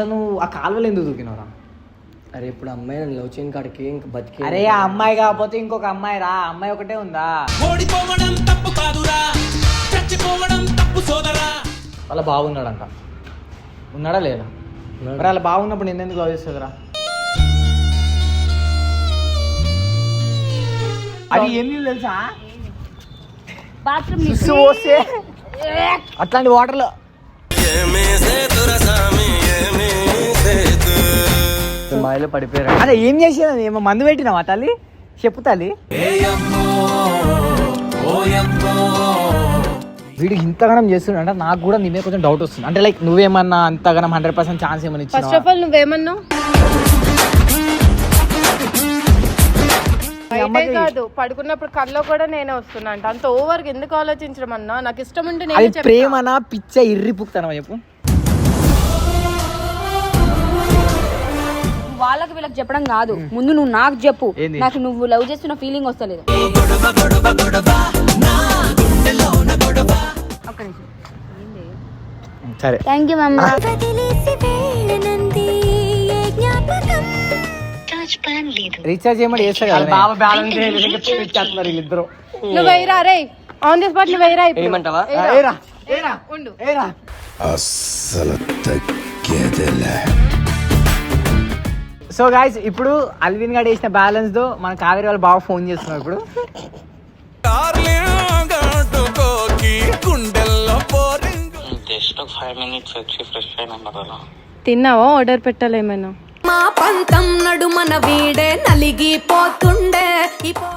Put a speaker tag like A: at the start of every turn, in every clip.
A: అసలు నువ్వు ఆ కాలువలు ఎందుకు దూకినవరా?
B: అరే ఇప్పుడు అమ్మాయి నన్ను లవ్ చేయని కాడికి ఇంక బతికే
A: అరే ఆ అమ్మాయి కాకపోతే ఇంకొక అమ్మాయి రా. ఆ అమ్మాయి ఒకటే ఉందా?
C: ఓడిపోవడం తప్పు కాదురా. చచ్చిపోవడం తప్పు సోదరా.
A: వాళ్ళ బాగున్నాడంట ఉన్నాడా లేదా? మరి అలా బాగున్నప్పుడు నేను ఎందుకు లవ్ చేస్తుందిరా అది నీళ్ళు తెలుసా?
D: బాత్రూమ్
A: అట్లాంటి వాటర్లో.
B: మాయలో పడిపోయారు
A: అదే ఏం చేసేది? ఏమో మందు పెట్టినావా తల్లి? చెప్పు తల్లి. వీడు ఇంతగానం చేస్తున్నాడు అంటే నాకు కూడా నీ మీద కొంచెం డౌట్ వస్తుంది. అంటే లైక్ నువ్వేమన్నా అంతగానం హండ్రెడ్ పర్సెంట్ ఛాన్స్ ఏమని
E: ఫస్ట్ ఆఫ్ ఆల్ నువ్వేమన్నావు? బయటే కాదు పడుకున్నప్పుడు కల్లో కూడా నేనే వస్తున్నా అంట. అంత ఓవర్ ఎందుకు ఆలోచించడం అన్నా? నాకు ఇష్టం ఉంటే నేనే
A: ప్రేమనా పిచ్చ ఇర్రిపుక్తానమా చెప్పు?
D: వాళ్ళకి వీళ్ళకి చెప్పడం కాదు. ముందు నువ్వు నాకు చెప్పు? నాకు నువ్వు లవ్ చేస్తున్న ఫీలింగ్ వస్తలేదు. ఒక్క నిమిషం.
A: సరే.
D: థ్యాంక్ యూ మమ్మ
A: రీఛార్జ్ చేయమని చేస్తా కదా బాబా బ్యాలెన్స్ ఇచ్చేస్తున్నారు వీళ్ళిద్దరు
E: నువ్వు వెయ్యరా రే. ఆన్ ది స్పాట్ నువ్వు వెయ్యరా
B: ఏమంటావా?
A: ఏరా ఏరా
E: ఉండు
A: ఏరా సో గాయస్ ఇప్పుడు అల్విన్ గారు వేసిన బ్యాలెన్స్తో మన కావేరి వాళ్ళు బాగా ఫోన్ చేస్తున్నారు ఇప్పుడు.
F: జస్ట్ ఫైవ్ మినిట్స్ వచ్చి ఫ్రెష్ అయినా కదా.
E: తిన్నావా? ఆర్డర్ పెట్టాలేమైనా
G: మా పంతం నడుమన వీడే నలిగిపోతుండే. ఈ పోర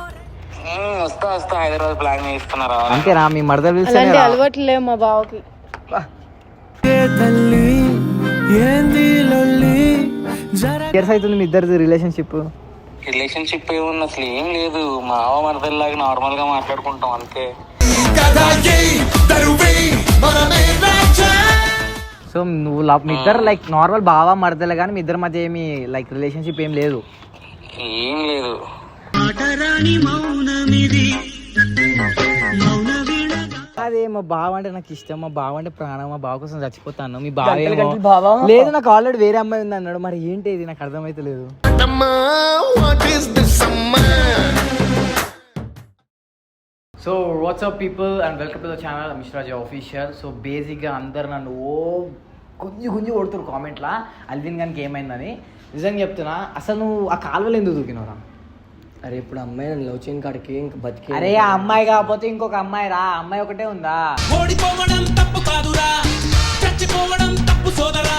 F: వస్తా వస్తా. హైదరాబాద్ ప్లాన్ చేస్తున్నారా?
A: అంతేనా? మీ మరదలు
E: అలాంటి
A: పిలిస్తే
E: అలవాట్లు లేవు మా బావకి.
A: ఇయర్స్ అవుతుంది మీ ఇద్దరిది రిలేషన్షిప్
F: రిలేషన్షిప్ ఏముంది? అసలు ఏం లేదు. మా ఆవ మరదల్లాగా నార్మల్గా మాట్లాడుకుంటాం అంతే.
A: సో నువ్వు లవ్ మీ ఇద్దరు లైక్ నార్మల్ బావా మరదలే కానీ మీ ఇద్దరి మధ్య ఏమి లైక్ రిలేషన్షిప్ ఏం లేదు.
F: ఏం లేదు.
A: అదే మా బావ అంటే నాకు ఇష్టం. మా బావ అంటే ప్రాణం మా బావ కోసం చచ్చిపోతాను. మీ బావ ఏమో? లేదు నాకు ఆల్రెడీ వేరే అమ్మాయి ఉంది అన్నాడు మరి ఏంటి ఇది నాకు అర్థమైతే లేదు so WhatsApp people and welcome to the channel mister official so బేసిక్గా అందరు నన్ను ఓ గుంజి గుంజి కొడుతున్నారు కామెంట్లా. అల్విన్ గానికి ఏమైందని. నిజంగా చెప్తున్నా అసలు నువ్వు ఆ కాలువలు ఎందుకు దూకినవరా?
B: అరే ఇప్పుడు అమ్మాయి నన్ను లవ్ చేయని కాడికి ఇంక బతికే
A: అరే ఆ అమ్మాయి కాకపోతే ఇంకొక అమ్మాయి రా. ఆ అమ్మాయి ఒకటే ఉందా?
C: ఓడిపోవడం తప్పు కాదురా. చచ్చిపోవడం తప్పు సోదరా.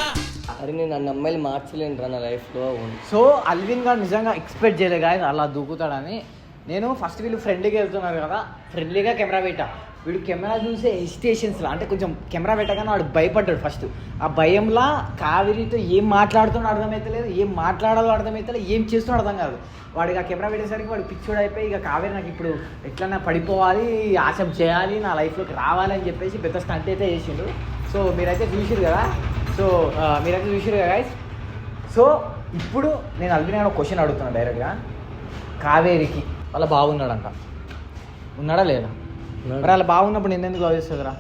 B: అరే నేను నన్ను అమ్మాయిలు మార్చలేను రా నా లైఫ్లో.
A: సో అల్విన్ గారు నిజంగా ఎక్స్పెక్ట్ చేయలేదు గాయస్ అలా దూకుతాడని. నేను ఫస్ట్ వీళ్ళు ఫ్రెండ్లీగా వెళ్తున్నారు కదా. ఫ్రెండ్లీగా కెమెరా పెట్టా. వీడు కెమెరా చూసే హెసిటేషన్స్లో అంటే కొంచెం కెమెరా పెట్టగానే వాడు భయపడ్డాడు ఫస్ట్ ఆ భయంలా కావేరితో ఏం మాట్లాడుతున్నా అర్థమైతలేదు ఏం మాట్లాడాలో అర్థమైతలేదు ఏం చేస్తున్నా అర్థం కాదు. వాడికి ఆ కెమెరా పెట్టేసరికి వాడు పిచ్చోడు అయిపోయి ఇక కావేరి నాకు ఇప్పుడు ఎట్లన్నా పడిపోవాలి ఆశం చేయాలి నా లైఫ్లోకి రావాలి అని చెప్పేసి పెద్ద స్టంట్ అయితే చేసిండు. సో మీరైతే చూసిరు కదా? సో మీరైతే చూసిరు కదా గైస్ సో ఇప్పుడు నేను అల్విన్ ఒక క్వశ్చన్ అడుగుతున్నాను డైరెక్ట్గా కావేరికి. వాళ్ళ బాగున్నాడంట ఉన్నాడా లేదా? మరి అలా బాగున్నప్పుడు నేను ఎందుకు లవ్ చేస్తుందిరా?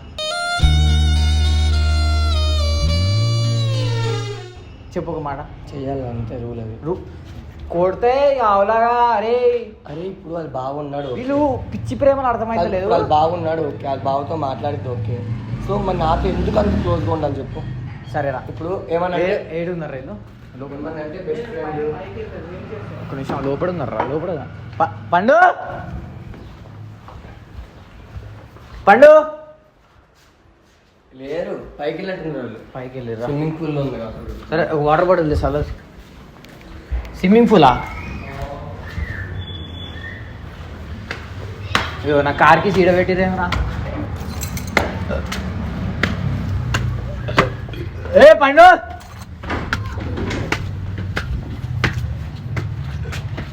A: చెప్పు ఒక మాట.
B: చేయాలి అంతే రూల్ అది.
A: రు కొడితే అవలాగా అరే.
B: అరే ఇప్పుడు వాళ్ళు బాగున్నాడు.
A: వీళ్ళు పిచ్చి ప్రేమలు అర్థమైతే
B: వాళ్ళు
A: లేదు.
B: వాళ్ళు బాగున్నాడు ఓకే. వాళ్ళ బావతో మాట్లాడితే ఓకే. సో మరి నాతో ఎందుకు అంత క్లోజ్గా ఉండాలి చెప్పు.
A: సరేరా.
B: ఇప్పుడు ఏమన్నా
A: ఏడున్నారు వీళ్ళు
B: అంటే బెస్ట్ ఫ్రెండ్
A: ఒక నిమిషం లోపల ప- పండు! పండు.
B: లేరు పైకి వెళ్ళట్టున్నారు వాళ్ళు.
A: పైకి వెళ్ళిరా
B: స్విమ్మింగ్ పూల్లో ఉంది.
A: సరే వాటర్ బాటిల్ తెస్తా స్విమ్మింగ్ పూలా? అయ్యో నా కార్కి సీడ పెట్టిరేమరా ఏ పండు.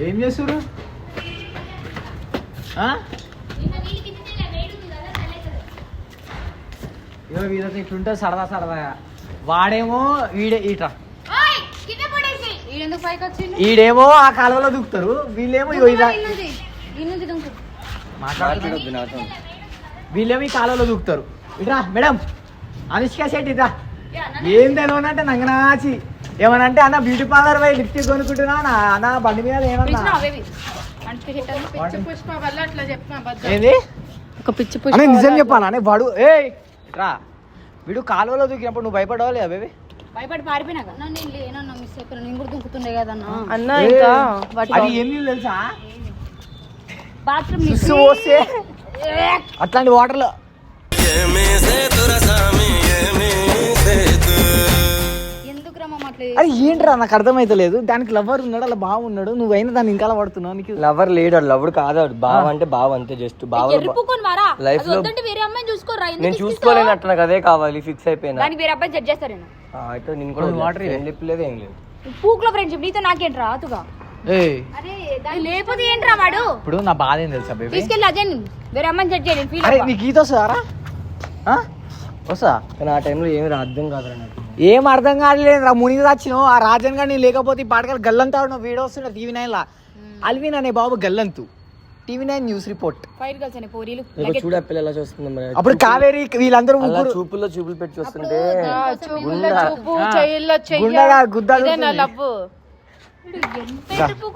A: ఏం చేస్తురు ఇగో వీళ్ళతో ఇట్లుంటుంది సరదా సరదాగా వాడేమో వీడే
D: వచ్చిండు?
A: ఈడేమో ఆ కాలువలో దూకుతారు వీళ్ళేమో. మాట్లాడుతున్నారు వీళ్ళేమో ఈ కాలువలో దూకుతారు ఇట్రా మేడం. అనుష్క శెట్టి ఇట్రా. ఏం తెలియనంటే నంగనాచి. ఏమన్నా అంటే అన్న బ్యూటీ పార్లర్ పోయి లిప్స్టిక్ కొనుక్కుంటున్నా అన్న అన్న బండి మీద ఏమన్నా?
D: అంటే
E: ఒక పిచ్చి పుష్ప
A: అనే నిజం అనే వాడు ఏ రా. వీడు కాలువలో దూకినప్పుడు నువ్వు భయపడవా లేదా బేబీ?
D: భయపడి పారిపోయినా కదా. నేను లేనన్నా మిస్ అయిపోయినా? నేను కూడా దుంకుతుండే కదన్నా
E: అన్న. ఇంకా వాటి
A: అది ఏం నీళ్ళు తెలుసా?
D: బాత్రూమ్
A: సుస్సు పోస్తే అట్లాంటి వాటర్లో. అది ఏంట్రా నాకు అర్థమైతలేదు. దానికి లవర్ ఉన్నాడు? అలా బాగున్నాడు నువ్వైనా దాన్ని ఇంకా పడుతున్నావు నీకు
B: లవర్ లేడు లవర్ కాదు బావ అంటే బావ అంతే జస్ట్ బావ
D: అది
B: లో-
D: వేరే అమ్మాయిని చూసుకోరా
B: నేను చూసుకోలేను అట్లా నాకు అదే కావాలి ఫిక్స్ అయిపోయినా.
D: దానికి వేరే అబ్బాయి జడ్జ్ చేస్తారు
B: అయితే నేను కూడా వాటర్ ఏం చెప్పలేదు ఏం లేదు.
D: పూకులో ఫ్రెండ్షిప్ నీతో నాకేంట్రా? అతుగా అరే లేకపోతే ఏంట్రా వాడు?
A: ఇప్పుడు నా బాధ ఏం తెలుసా బేబీ
D: తీసుకెళ్ళి అజయ్ వేరే అమ్మాయిని జడ్జ్ చేయండి ఫీల్
A: అరే నీకు ఈత వస్తుందారా ఆ? వస్తుందా
B: కానీ ఆ టైంలో ఏమి అర్థం కాదురా నాకు.
A: ఏం అర్థం కాలేదు రా మునిగి వచ్చినావు ఆ రాజన్ గారు నేను లేకపోతే ఈ పాటకాలు గల్లంతా నువ్వు వీడియో వస్తున్నా టీవీ నైన్ లా అల్విన్ అనే బాబు గల్లంతు. TV nine news report.
D: Fire girls అనే పోరీలు.
B: ఇదిగో చూడు ఎలా చూస్తుంది మరి.
A: అప్పుడు కావేరి వీళ్ళందరూ ముగ్గురు
B: చూపుల్లో చూపులు పెట్టి చూస్తుంటే
A: గుండెగా గుద్ద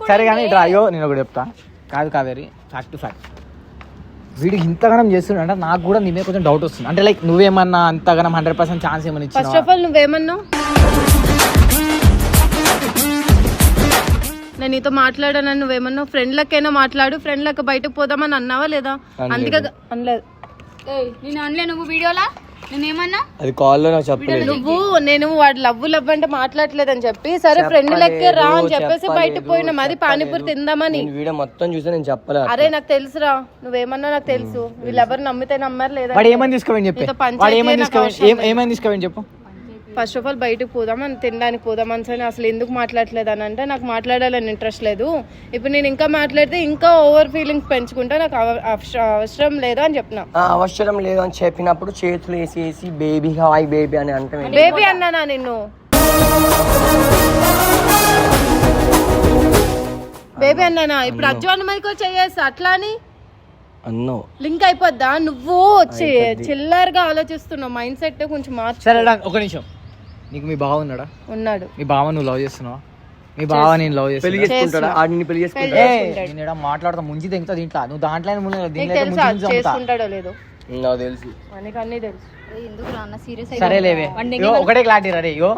A: సరే కానీ ఇట్లా అయ్యో నేను ఒకటి చెప్తా. కాదు కావేరి ఫ్యాక్ట్ టు ఫ్యాక్ట్ వీడు ఇంతగానం చేస్తున్నాడు అంటే నాకు కూడా నీ మీద కొంచెం డౌట్ వస్తుంది. అంటే లైక్ నువ్వేమన్నా అంతగానం హండ్రెడ్ పర్సెంట్ ఛాన్స్ ఏమని
E: ఫస్ట్ ఆఫ్ ఆల్ నువ్వేమన్నావు? నేను నీతో మాట్లాడానని నువ్వేమన్నావు? ఫ్రెండ్ లెక్కైనా మాట్లాడు ఫ్రెండ్ లెక్క బయటకు పోదామని అన్నావా లేదా? అందుకే అనలేదు.
D: ఏయ్, నేను అనలే నువ్వు వీడియోలా? నేనేమన్నా?
B: అది కాల్లో నాకు చెప్పలేదు.
E: నువ్వు నేను వాడు లవ్ లవ్ అంటే మాట్లాడలేదని చెప్పి సరే ఫ్రెండ్ లెక్కే రా అని చెప్పేసి బయటకు పోయినా అది పానీపూరి తిందామని.
B: నేను వీడియో మొత్తం చూసి నేను చెప్పలేదు
E: అరే నాకు తెలుసురా. నువ్వేమన్నా నాకు తెలుసు. వీళ్ళెవరు నమ్మితే నమ్మారు లేదా
A: వాడు ఏమని తీసుకోమని చెప్పి? వాడు ఏమని చెప్పు?
E: ఫస్ట్ ఆఫ్ ఆల్ బయటకు పోదామని తినడానికి పోదామని సరే అసలు ఎందుకు మాట్లాడలేదు అని అంటే నాకు మాట్లాడాలని ఇంట్రెస్ట్ లేదు. ఇప్పుడు నేను ఇంకా మాట్లాడితే ఇంకా ఓవర్ ఫీలింగ్స్ పెంచుకుంటా నాకు అవ- అవస- అవసరం లేదు అని చెప్పిన.
B: ఆ, అవసరం లేదు అని చెప్పినప్పుడు చేతులు వేసి వేసి బేబీ హాయ్ బేబీ అని అంటే
E: బేబీ అన్నానా నిన్ను? బేబీ అన్నానా? ఇప్పుడు అజ్జు అన్నమైకో చేయేసి అట్లా అని
B: అన్నో.
E: లింక్ అయిపోద్దా? నువ్వు చిల్లరగా ఆలోచిస్తున్నావు మైండ్ సెట్ కొంచెం మార్చు
A: సరే ఒక నిమిషం. నీకు మీ బావ ఉన్నాడా?
E: ఉన్నాడు.
A: మీ బావ నువ్వు లవ్ చేస్తున్నావా? మీ బావ నేను లవ్
B: పెళ్ళి
A: చేస్తున్నా.
B: చేసుకుంటాడా ఆడిని పెళ్ళి చేసుకుంటాడా?
A: ఏ, నేను ఈడ మాట్లాడతా ముంచి తెంగుతా దీంట్లో. నువ్వు దాంట్లో ముందు
E: నీకు
A: దీంట్లో
E: తెలుసా
A: ముంచి చంపుతా.
E: చేసుకుంటాడో లేదో?
B: నాకు తెలుసు.
E: మనకి అన్నీ తెలుసు.
D: ఎందుకు అన్న సీరియస్
A: సరే లేవే ఇగో, ఒకటే క్లారిటీ రే ఇగో.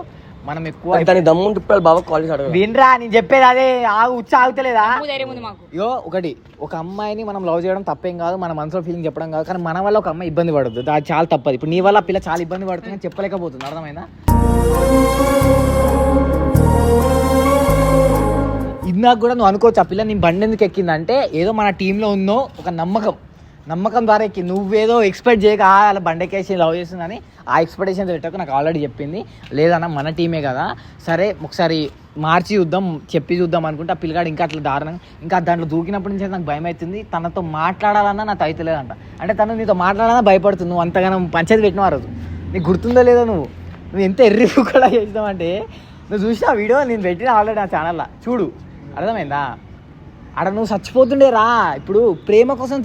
A: మనం ఎక్కువ
B: దాని దమ్ముంటే ఇప్పుడు బాగా కాలేజ్ అడగ
A: వినరా నేను చెప్పేది అదే. ఆగు ఉచ్చ ఆగుతలేదా?
D: ధైర్యం ఉంది మాకు.
A: ఇగో ఒకటి. ఒక అమ్మాయిని మనం లవ్ చేయడం తప్పేం కాదు మన మనసులో ఫీలింగ్ చెప్పడం కాదు కానీ మన వల్ల ఒక అమ్మాయి ఇబ్బంది పడద్దు. అది చాలా తప్పదు. ఇప్పుడు నీ వల్ల ఆ పిల్ల చాలా ఇబ్బంది పడుతుంది చెప్పలేకపోతుంది. అర్థమైందా? ఇందాక కూడా నువ్వు అనుకోవచ్చు ఆ పిల్ల నీ బండి ఎందుకు ఎక్కిందంటే ఏదో మన టీంలో ఉందో ఒక నమ్మకం. నమ్మకం ద్వారా ఎక్కి నువ్వేదో ఎక్స్పెక్ట్ చేయక అలా బండకేసి లవ్ చేస్తుందని ఆ ఎక్స్పెక్టేషన్ పెట్టకు నాకు ఆల్రెడీ చెప్పింది. లేదన్న మన టీమే కదా. సరే ఒకసారి మార్చి చూద్దాం చెప్పి చూద్దాం అనుకుంటే ఆ పిల్లగాడు ఇంకా అట్లా దారుణం ఇంకా దాంట్లో దూకినప్పటి నుంచి నాకు భయం అవుతుంది తనతో మాట్లాడాలన్నా నాకు అవుతలేదంట అంటే తను నీతో మాట్లాడాలన్నా భయపడుతుంది. నువ్వు అంతగానం పంచాయతీ పెట్టిన రోజు. నీకు గుర్తుందో లేదో నువ్వు? నువ్వు ఎంత ఎర్రి కూడా చేసినావంటే నువ్వు చూసిన ఆ వీడియో నేను పెట్టిన ఆల్రెడీ నా ఛానల్లో చూడు. అర్థమైందా? అక్కడ నువ్వు చచ్చిపోతుండే రా ఇప్పుడు ప్రేమ కోసం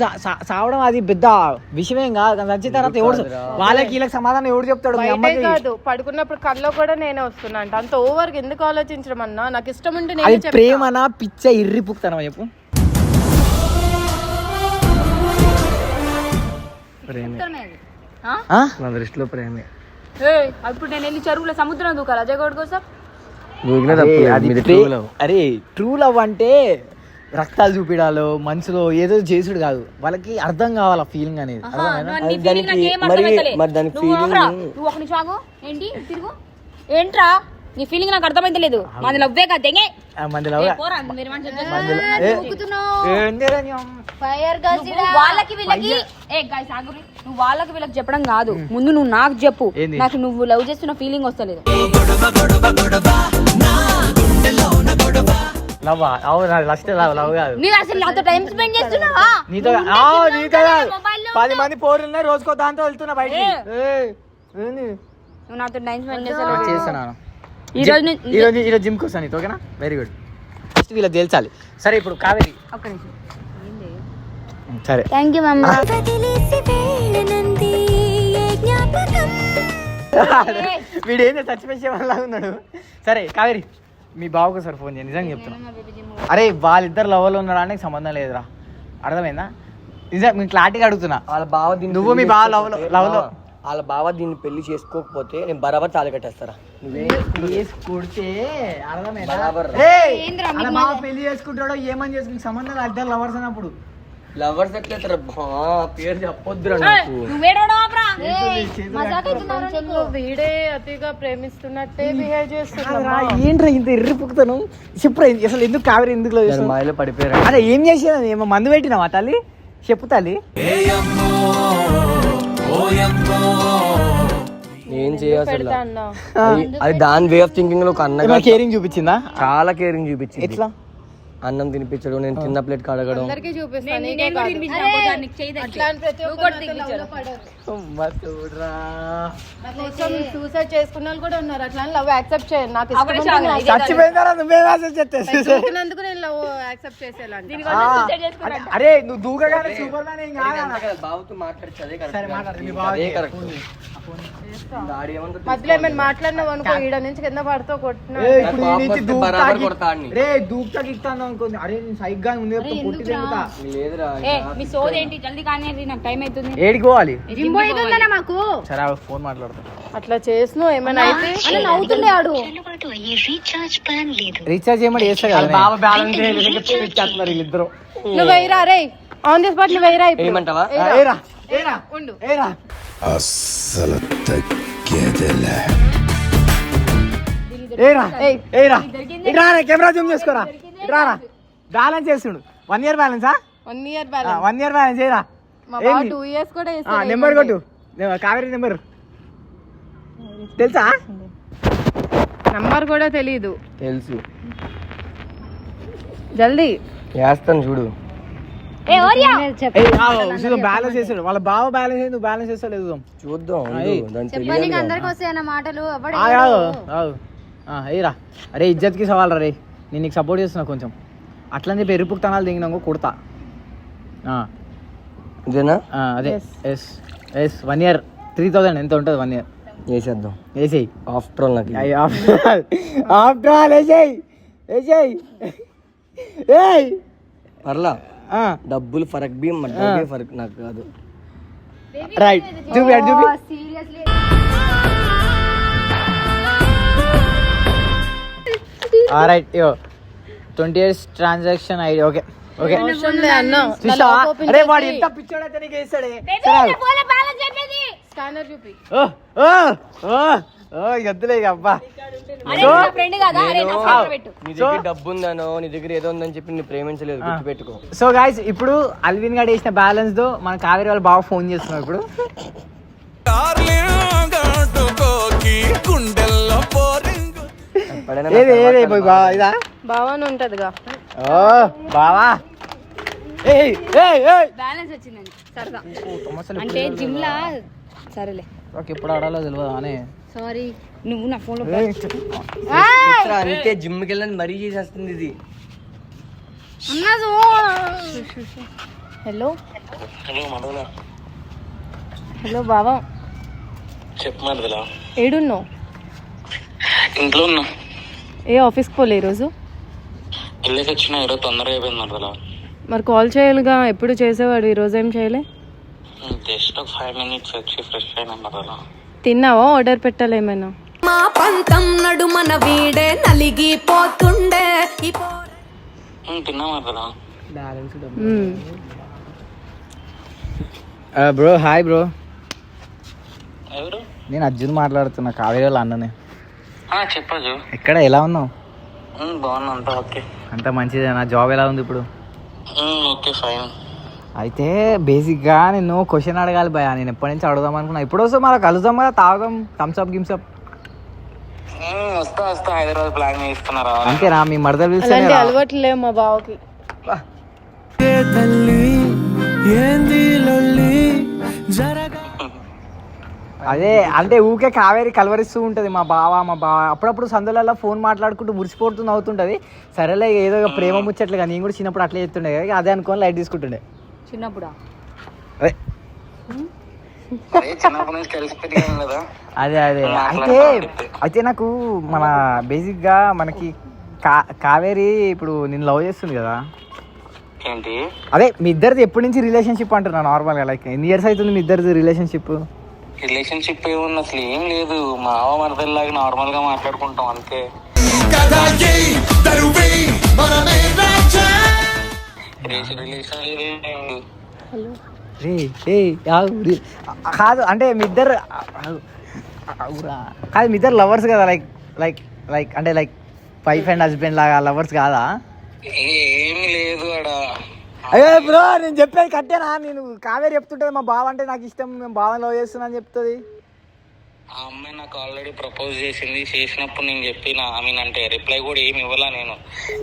A: చావడం అది పెద్ద విషయమేం కాదు. చచ్చిన తర్వాత ఎవడు వాళ్ళకి వీళ్ళకి సమాధానం ఎవడు చెప్తాడు?
E: కాదు. పడుకున్నప్పుడు కల్లో కూడా నేనే వస్తున్నా అంట అంత ఓవర్ ఎందుకు ఆలోచించడం అన్నా? నాకు ఇష్టం ఉంటే నేను
A: ప్రేమనా పిచ్చ ఇర్రి పుక్తానమా చెప్పు?
B: ప్రేమే.
D: ఆ?
A: ఆ?
B: నా దృష్టిలో ప్రేమే.
D: నేను వెళ్ళి చెరువులో సముద్రం దూకాలి? అజయ్ గౌడ్ కోసం.
A: అరే ట్రూ లవ్ అంటే రక్తాలు చూపిడాలు మనసులో ఏదో చేసుడు కాదు. వాళ్ళకి అర్థం కావాలి ఫీలింగ్ అనేది.
D: ఏంట్రా? నీ ఫీలింగ్ నాకు అర్థమైతలేదు మాది లవ్వే కదా దెంగే? వాళ్ళకి వీళ్ళకి. ఏ. నువ్వు వాళ్ళకి వీళ్ళకి చెప్పడం కాదు. ముందు నువ్వు నాకు చెప్పు? నాకు నువ్వు లవ్ చేస్తున్న ఫీలింగ్ వస్తలేదు.
A: లవ్వా? అవును అది లస్ట్ లవ్ లవ్ కాదు.
D: అసలు నాతో టైం స్పెండ్ చేస్తున్నావా?
A: నీతో ఆ, నీతో కాదు. పది. మంది పోరులు ఉన్నాయి రోజుకో దాంతో వెళ్తున్నా బయట
D: నువ్వు నాతో టైం స్పెండ్ చేస్తలేవు
A: చేస్తున్నాను
D: ఈ రోజు ని-
A: ఈ రోజు ఈ రోజు జిమ్కి వస్తాను నీతో ఓకేనా? వెరీ గుడ్ ఫస్ట్ వీళ్ళకి తేల్చాలి. సరే ఇప్పుడు కావేరి.
D: ఒక్క నిమిషం.
A: సరే.
D: థ్యాంక్ యూ మమ్మ.
A: వీడు ఏందో చచ్చిపోయే వాళ్ళ ఉన్నాడు. సరే కావేరి. మీ బావకు సార్ ఫోన్ చేయండి నిజంగా చెప్తున్నా. అరే వాళ్ళిద్దరు లవ్లో ఉన్నాడానికి సంబంధం లేదురా. అర్థమైందా? నిజం నేను క్లారిటీగా అడుగుతున్నా.
B: వాళ్ళ బావ దీన్ని
A: నువ్వు మీ బావ లవ్ లో-
B: చేసుకోకపోతే-
A: లవ్ లో-
B: ఆ, వాళ్ళ బావ దీన్ని పెళ్ళి చేసుకోకపోతే నేను బరాబర్ తాళి కట్టేస్తారా?
A: కొడితే అర్థమైందా?
D: మీకు
A: పెళ్ళి చేసుకుంటాడో ఏమని చేసుకుని సంబంధం లేదు, ఇద్దరు లవర్స్ అన్నప్పుడు.
B: లవర్స్ ఎట్లయితారా బా, పేరు చెప్పొద్దురా నాకు.
E: వీడే అతిగా ప్రేమిస్తున్నట్టే బిహేవ్ చేస్తున్నా
A: ఏంట్రా ఇంత ఎర్రి పుక్కుతాను చెప్పురా అసలు ఎందుకు కావేరి ఎందుకు?
B: మాయలో పడిపోయారు?
A: అదే ఏం చేసేది ఏమో మందు పెట్టినావా తల్లి? చెప్పు తల్లి.
B: ఏం చేయాలి అది- దాని వే ఆఫ్ థింకింగ్లో
A: ఏమైనా కేరింగ్ చూపించిందా?
B: చాలా కేరింగ్ చూపించింది.
A: ఎట్లా?
B: అన్నం తినిపించడం నేను తిన్న ప్లేట్ కడగడం.
E: అందరికీ చూపిస్తాను సూసైడ్ చేసుకున్న వాళ్ళు కూడా ఉన్నారు. అట్లా లవ్ యాక్సెప్ట్ చేయండి. నాకు
A: నువ్వే
E: నేను లవ్ యాక్సెప్ట్ చేసేలాంటి.
A: అరే నువ్వు దూకగానే సూపర్ మ్యాన్ ఏం కాదా
B: బాబుతో
E: మధ్యలో ఏమైనా మాట్లాడినావు అనుకో ఈడ నుంచి కింద పడుతూ కొట్టిన.
A: రే అరే నేను సైగ్గా తిరుగుతా
B: లేదురా
D: ఏ మీ సోది ఏంటి జల్దీ కానీ నాకు టైం అవుతుంది.
A: ఏడికి పోవాలి?
D: మాకు?
A: సరే ఫోన్ మాట్లాడతా.
E: అట్లా చేసినావు ఏమైనా అయితే?
D: నవ్వుతుండే ఆడు.
A: రీఛార్జ్ ఏమని చేస్తా కదా బాబా బ్యాలెన్స్ ఇచ్చేస్తున్నారు వీళ్ళిద్దరు.
E: నువ్వు వెయ్యరా రే. ఆన్ ది స్పాట్ నువ్వు ఇప్పుడు.
B: ఏమంటావా?
A: ఏరా. ఏరా
E: ఉండు.
A: ఏరా. ఏరా.
E: ఏయ్.
A: ఏరా. ఇట్రా కెమెరా జూమ్ చేసుకోరా. ఇట్రా బ్యాలెన్స్ చేస్తుండు one year బ్యాలెన్సా?
E: One year balance.
A: One year balance ఏరా నెంబర్ కొట్టు. నే- కావేరి నెంబర్. తెలుసా?
E: నంబర్ కూడా తెలియదు
B: తెలుసు.
E: జల్దీ.
B: వేస్తాను చూడు.
A: బ్యాలెన్స్ వాళ్ళ బావ బ్యాలెన్స్ నువ్వు బ్యాలెన్స్ చూద్దాం.
D: వస్తాయన్న మాటలు
A: అరే ఇజ్జత్కి సవాల్ రే నేను నీకు సపోర్ట్ చేస్తున్నా కొంచెం. అట్లని చెప్పి ఎరుపుకు తనాలు దిగినాక కుడతా. ఆ,
B: ఇదేనా?
A: అదే. S S one year three thousand ఎంత ఉంటుంది వన్ ఇయర్
B: వేసేద్దాం.
A: వేసేయి.
B: ఆఫ్టర్ ఆల్ నాకు ఇది.
A: ఆఫ్టర్ ఆల్ వేసేయి. వేసేయి. ఏయ్.
B: పర్లా? డబ్బులు ఫరక్ బి డబ్బే ఫరక్ నాకు కాదు.
A: రైట్ చూపి చూపి. Right yo twenty years transaction ID okay okay.
E: అవసరం లే అన్న
A: చూసావా? అరే వాడు ఎంత పిచ్చోడైతే నీకు వేస్తాడే సరే ఆగు.
D: బ్యాలెన్స్ చెప్పేది.
E: స్కానర్ చూపి.
A: ఓ ఓ ఓ ఓ వద్దులే ఇక అబ్బా.
D: అరే నా ఫ్రెండ్ కదా? అరే నా ఫోన్ పెట్టు.
B: నీ దగ్గర డబ్బు ఉందనో నీ దగ్గర ఏదో ఉందని చెప్పి నీ ప్రేమించలేదు గుర్తుపెట్టుకో.
A: సో గాయస్ ఇప్పుడు అల్విన్ గారు వేసిన బ్యాలెన్స్తో మన కావేరి వాళ్ళు బాగా ఫోన్ చేస్తున్నారు ఇప్పుడు. బావా ఇదా?
E: బావాని ఉంటదిగా.
A: ఓ బావా.
D: బ్యాలెన్స్ వచ్చిందండి సరదా.
A: సమస్యలు
D: అంటే జిమ్ లా సరేలే.
A: ఓకే ఇప్పుడు ఆడాలో తెలియదు అని.
D: సారీ నువ్వు నా ఫోన్
B: అంతే జిమ్కి వెళ్ళని మరీ చేసేస్తుంది ఇది.
E: హలో
F: హలో మనోలా
E: హలో బావా.
F: చెప్పు మరదలా.
E: ఏడున్నావు?
F: ఇంట్లో ఉన్నా.
E: ఏ ఆఫీస్కి పోలే ఈరోజు?
F: వెళ్ళేసి వచ్చిన ఈరోజు తొందరగా అయిపోయింది మరదలా.
E: మరి కాల్ చేయాలిగా? ఎప్పుడు చేసేవాడు? ఈరోజు ఏం చేయలే?
F: జస్ట్ ఒక ఫైవ్ మినిట్స్ వచ్చి ఫ్రెష్ అయినా
E: తిన్నావా? ఆర్డర్ పెట్టాలేమైనా
G: మా పంతం నడుమన వీడే నలిగిపోతుండే. ఈ పోర
F: తిన్నా మరదలా
E: మ్మ్.
A: Bro hi bro.
F: ఎవరు?
A: నేను అర్జున్ మాట్లాడుతున్నా కావేరి వాళ్ళ అన్ననే.
F: ఆ, చెప్పదు
A: ఎక్కడ? ఎలా ఉన్నావు?
F: బాగున్నా అంతా ఓకే.
A: అంత మంచిదేనా? జాబ్ ఎలా ఉంది ఇప్పుడు?
F: Okay fine.
A: అయితే బేసిక్గా నేను క్వశ్చన్ అడగాలి భయ నేను ఎప్పటి నుంచి అడుగుదాం అనుకున్నా. ఇప్పుడు వస్తే మనం కలుద్దాం కదా తాగుదాం థమ్స్అప్ గిమ్సప్
F: ఉమ్, వస్తా వస్తా. హైదరాబాద్ ప్లాన్ చేస్తున్నారా
A: అంతేనా మీ మరదలు
E: అలాంటి. అలవాట్లు లేవు మా బావకి.
A: అదే అంటే ఊకే కావేరి కలవరిస్తూ ఉంటుంది మా బావ మా బావ. అప్పుడప్పుడు సందులలో ఫోన్ మాట్లాడుకుంటూ మురిసిపోతుంది అవుతుంటది. సరేలే ఏదో ఒక ప్రేమ ముచ్చట్లుగా నేను కూడా చిన్నప్పుడు అట్లే చెప్తుండే కదా, అదే అనుకొని లైట్ తీసుకుంటుండే.
D: చిన్నప్పుడా?
A: అదే.
F: అదే చిన్నప్పటి నుంచి కలిసి పెరిగాను కదా.
A: అదే అదే. అయితే అయితే నాకు మన బేసిక్గా మనకి కా కావేరి ఇప్పుడు నేను లవ్ చేస్తుంది కదా.
F: ఏంటి?
A: అదే మీ ఇద్దరిది ఎప్పటి నుంచి రిలేషన్షిప్ అంటున్నా నార్మల్గా లైక్ ఎన్ని ఇయర్స్ అవుతుంది మీ ఇద్దరిది రిలేషన్షిప్?
F: రిలేషన్షిప్ ఏముంది అసలు ఏం లేదు. మా ఆవ మరదల్లాగా నార్మల్గా మాట్లాడుకుంటాం అంతే.
A: కాదు అంటే మీ ఇద్దరు. కాదు మీ ఇద్దరు లవర్స్ కదా లైక్ లైక్ లైక్ అంటే లైక్ వైఫ్ అండ్ హస్బెండ్ లాగా లవర్స్ కాదా?
F: ఏమి లేదు ఆడ.
A: అయ్యో బ్రో నేను చెప్పేది కట్టేనా నేను కావేరి చెప్తుంటది మా బావ అంటే నాకు ఇష్టం. మేము బావని లవ్ చేస్తున్నా అని చెప్తుంది.
F: ఆ అమ్మాయి నాకు ఆల్రెడీ ప్రపోజ్ చేసింది. చేసినప్పుడు నేను చెప్పిన ఐ మీన్ అంటే రిప్లై కూడా ఏమి ఇవ్వాలా నేను.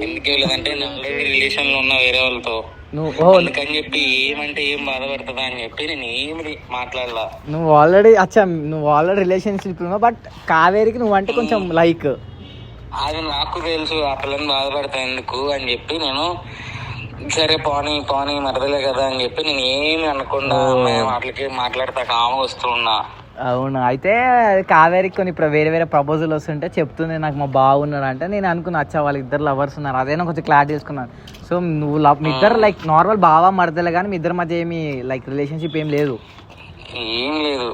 F: ఎందుకు ఇవ్వలేదంటే నేను ఆల్రెడీ రిలేషన్లో ఉన్నా వేరే వాళ్ళతో.
A: నువ్వు ఓ
F: అందుకని చెప్పి ఏమంటే ఏం బాధపడుతుందా అని చెప్పి నేను ఏమి మాట్లాడలా.
A: నువ్వు ఆల్రెడీ అచ్చా నువ్వు ఆల్రెడీ రిలేషన్షిప్ ఉన్నావు బట్ కావేరికి నువ్వు అంటే కొంచెం లైక్
F: అది నాకు తెలుసు ఆ పిల్లని బాధపడతా ఎందుకు అని చెప్పి నేను సరే పోనీ పోనీ మరదలే కదా అని చెప్పి నేను ఏమి అనకుండా మాటలకి మాట్లాడతా కామ వస్తూ ఉన్నా
A: అవును? అయితే కావేరికి కొన్ని ప్ర- వేరే వేరే ప్రపోజల్ వస్తుంటే చెప్తుంది నాకు మా బాగున్నారు అంటే నేను అనుకున్నా అచ్చా వాళ్ళ ఇద్దరు లవర్స్ ఉన్నారు. అదే నాకు కొంచెం క్లారిటీ తీసుకున్నాను సో నువ్వు లవ్ మీ ఇద్దరు లైక్ నార్మల్ బావా మరదలే కానీ మీ ఇద్దరి మధ్య ఏమి లైక్ రిలేషన్షిప్ ఏం లేదు.
F: ఏం లేదు.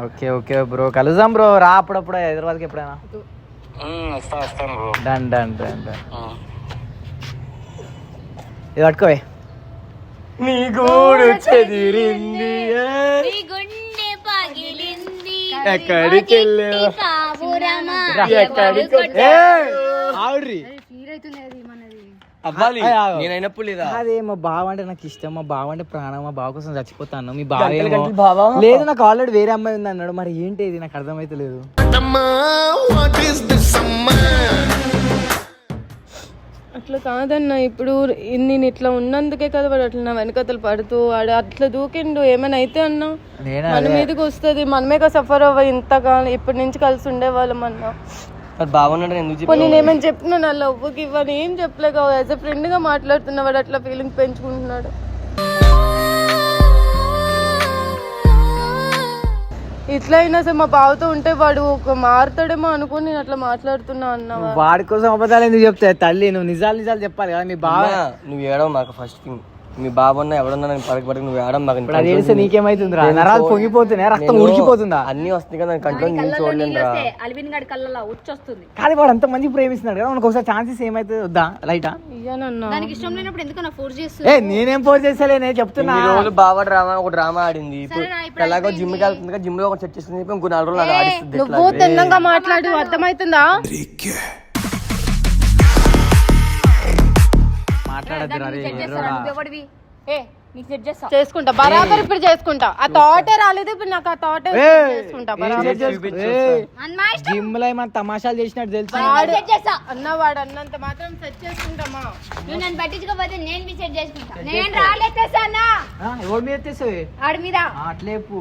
A: Okay okay bro. కలుద్దాం బ్రో. రా అప్పుడప్పుడు హైదరాబాద్కి ఎప్పుడైనా.
F: వస్తా వస్తాను bro.
A: Done done done done. ఇది పట్టుకోవే. నీ గూడు చెదిరింది
D: గుండె పగిలింది.
A: ఎక్కడికి వెళ్ళావు? ఎక్కడికి ఆవిడ్రి.
B: అవ్వాలి. నేనైనప్పుడు లేదా?
A: అదే మా బావ అంటే నాకు ఇష్టం. మా బావ అంటే ప్రాణం మా బావ కోసం చచ్చిపోతాను. మీ బావ? లేదు నాకు ఆల్రెడీ వేరే అమ్మాయి ఉంది అన్నాడు. మరి ఏంటి ఇది నాకు అర్థమైతే లేదు
E: అట్లా కాదన్న. ఇప్పుడు నేను ఇట్లా ఉన్నందుకే కదా వాడు అట్లా నా వెనకతలు పడుతూ వాడు అట్లా దూకిండు. ఏమైనా అయితే అన్నా
A: నేను
E: మన మీదకి వస్తుంది. మనమే కదా సఫర్ అవ్వ ఇంతగా ఇప్పటి నుంచి కలిసి ఉండేవాళ్ళం అన్నా.
B: బాగున్నాడు ఎందుకు
E: నేను ఏమైనా చెప్పినా నా లవ్వుకి ఇవ్వని. ఏం చెప్పలేక యాజ్ ఎ ఫ్రెండ్గా మాట్లాడుతున్నా వాడు అట్లా ఫీలింగ్స్ పెంచుకుంటున్నాడు. ఇట్లా అయినా సరే మా బావతో ఉంటే వాడు ఒక మారుతాడేమో అనుకుని నేను అట్లా మాట్లాడుతున్నా అన్నవా
A: వాడి కోసం అబద్ధాలు ఎందుకు చెప్తాయి తల్లి నువ్వు నిజాలు నిజాలు చెప్పాలి కదా. మీ బావ
B: నువ్వు ఏడవ మాకు ఫస్ట్ థింగ్ మీ బాబున్న ఎవడన్నా నేను పడక పడక నువ్వు ఏడవ మాకు
A: అది నీకేమైతుందిరా? నరాలు పొంగిపోతున్నాయి రక్తం
B: నేను-
A: ఉడికిపోతుందా?
B: అన్ని వస్తున్నాయి కదా కంట్రోల్ నేను చూడలేను రా
D: అల్విన్ గడి కళ్ళలో వచ్చొస్తుంది
A: కానీ వాడు అంత మంచి ప్రేమిస్తున్నాడు కదా మనకు ఒకసారి ఛాన్సెస్ ఏమైతే వద్దా? లైటా
E: ఇయ్యానన్నా
D: దానికి ఇష్టం లేనప్పుడు ఎందుకు నా ఫోర్స్ చేస్తూ
A: ఏ నేనేం పోర్ చేస్తలేనే చెప్తున్నా.
B: ఈ రోజులు బావ డ్రామా ఒక డ్రామా ఆడింది. ఇప్పుడు ఎలాగో జిమ్కి వెళ్తుంది జిమ్లో ఒక సెట్ చేస్తుంది ఇంకో నాలుగు రోజులు ఆడిస్తుంది
E: నువ్వు తిన్నంగా మాట్లాడు అర్థమవుతుందా
A: మాట్లాడద్దు
D: నీకు సెట్ చేస్తా.
E: చేసుకుంటా. బరాబర్ ఇప్పుడు చేసుకుంటా. ఆ థాటే రాలేదు ఇప్పుడు నాకు ఆ థాటే చేసుకుంటా. బరాబర్
A: జిమ్లో తమాషాలు చేసినట్టు తెలుసు?
D: సెట్ చేస్తా.
E: అన్న వాడు అన్నంత మాత్రం సెట్ చేసుకుంటామా?
D: నువ్వు నన్ను పట్టించుకోకపోతే నేను మీ సెట్ చేసుకుంటా. నేను రాలేస్తా అన్న?
A: ఆ, ఎవరి మీద తెస్తావే
D: ఆడి మీద.
A: అట్లేపు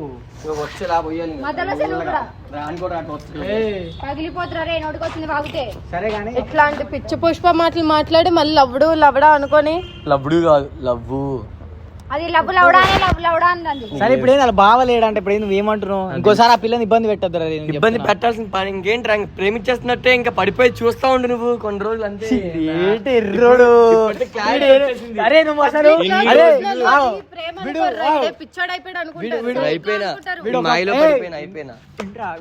B: వచ్చేలా పోయాలి
D: మధ్యలో సెలవు కూడా.
B: రాని కూడా అటు వస్తుంది
D: పగిలిపోతురా రే నోటికొచ్చింది వాగితే.
A: సరే కానీ
E: ఇట్లాంటి పిచ్చి పుష్ప మాటలు మాట్లాడి మళ్ళీ లవ్వుడు లవడా అనుకొని?
B: లవ్వుడు కాదు లవ్వు.
D: అది లవ్వు లవడానే లవ్వు లవడా అంది
A: సరే ఇప్పుడు ఏంది అలా బావలేడంటే ఇప్పుడు ఏంది నువ్వు ఏమంటున్నావు? ఇంకోసారి ఆ పిల్లని ఇబ్బంది పెట్టద్దు
B: ఇబ్బంది. పెట్టాల్సిన పని ఇంకేంటి రా, ఇంక ప్రేమించేస్తున్నట్టే ఇంకా పడిపోయి చూస్తా ఉండు నువ్వు కొన్ని రోజులు అంతే.
A: ఏంటి ఎర్రోడు. అరే నువ్వు అసలు అరే
E: పిచ్చోడు అయిపోయాడు అనుకుంటారు.
B: వీడు అయిపోయినా.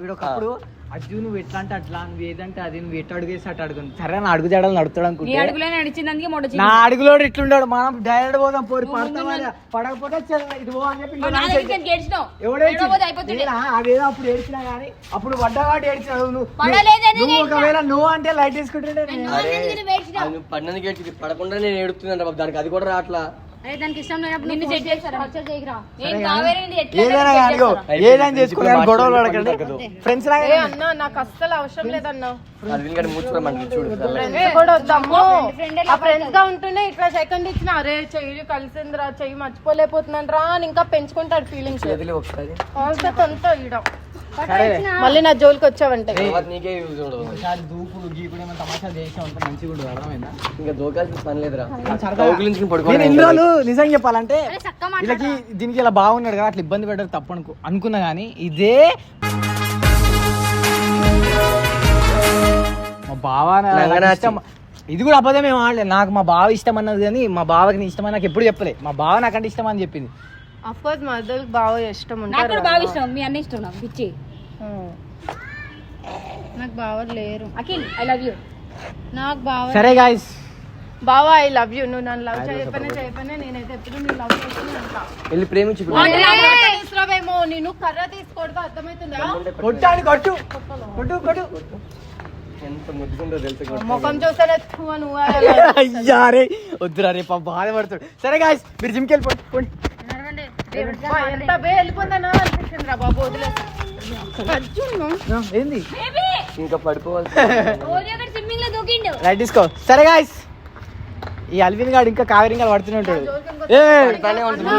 A: వీడు ఒకప్పుడు అజ్జు నువ్వు ఎట్లా అంటే అట్లా? నువ్వు ఏదంటే అది నువ్వు ఎట్లా అడుగేసి అట్లా అడుగుని. సరే నా అడుగు జాడలు నడుతాడు అనుకుంటే.
D: అడుగులో నడిచిందానికి మొడ
A: నా అడుగులో ఇట్లుండాడు. మనం డైరెక్ట్ పోదాం పోరి పడతామని పడకపోతే ఇది పో అని చెప్పి అదేదో అప్పుడు ఏడ్చినా కానీ అప్పుడు వడ్డవాటి ఏడ్చినావు నువ్వు ఒకవేళ నువ్వు అంటే లైట్
B: నువ్వు పడినందుకు గేట్ పడకుండా నేను ఏడుతున్నాను దానికి అది కూడా రావట్లా.
D: అరే దానికి ఇష్టం లేనప్పుడు నిన్ను సెట్ చేస్తారా? టార్చర్ చేయకురా. నేను
A: సరే
D: కావేరి
A: కానీ
D: ఎట్లా
A: ఏదైనా కానీ ఇగో, ఏదైనా చేసుకుని కానీ గొడవలు పడకండి. ఫ్రెండ్స్ లాగా
E: ఏ అన్న నాకు అస్సలు అవసరం లేదన్నా.
B: చూడు
E: ఫ్రెండ్స్ కూడా వద్దాము
D: friend
E: ఆ ఫ్రెండ్స్గా ఉంటూనే ఇట్లా సెకండ్ ఇచ్చిన అరే చెయ్యి కలిసిందిరా చెయ్యి మర్చిపోలేకపోతున్నాను రా అని ఇంకా పెంచుకుంటాడు ఫీలింగ్స్ ఆల్సో ఈడ. మళ్ళీ నా జోలికి వచ్చావంటే.
B: తర్వాత నీకే యూజ్ ఉండదు.
A: నిజం చెప్పాలంటే వీళ్ళకి దీనికి ఇలా బాగున్నాడు కదా అట్లా ఇబ్బంది పెట్టడం తప్పు అనుకో అనుకున్నా కానీ ఇదే మా బావ. ఇష్టం. ఇది కూడా అబద్ధం ఏం ఆడలేదు నాకు మా బావ ఇష్టం అన్నది కానీ మా బావకి నీ ఇష్టం అని నాకు ఎప్పుడు చెప్పలే. మా బావ నాకంటే ఇష్టం అని చెప్పింది.
E: అఫ్ కోర్స్ మా బాగా ఇష్టం ఉంటారు
D: బాగా ఇష్టం మీ అన్న ఇష్టం నాకు పిచ్చి.
E: నాకు బావ లేరు.
D: అఖిల్ ఐ లవ్ యూ
E: నాకు బావ
A: సరే గాయస్
E: బావా ఐ లవ్ యూ నువ్వు నన్ను లవ్ చేయకపోయినా చేయకపోయినా నేనైతే ఎప్పుడు నీ లవ్ చేస్తూనే ఉంటా.
B: వెళ్ళి ప్రేమించి
E: తీసుకురావేమో నేను కర్ర తీసుకోవడం అర్థమవుతుందా?
A: కొట్టాడు కొట్టు. కొట్టు కొట్టు.
E: ముఖం
A: అయ్యా రే వద్దురా బాధపడుతాడు సరే గాయస్ మీరు జిమ్కి వెళ్ళిపోండి
E: ఎంత బే వెళ్ళిపోతానో రా బాబు
A: ఆ, ఏంది?
B: ఇంకా పడుకోవాలి
D: స్విమ్మింగ్ లో దూకిండు.
A: రైట్ తీసుకో. సరే గాయస్ ఈ అల్విన్ గాడు ఇంకా కావేరి ఇంకా పడుతూనే ఉంటాడు. ఏ.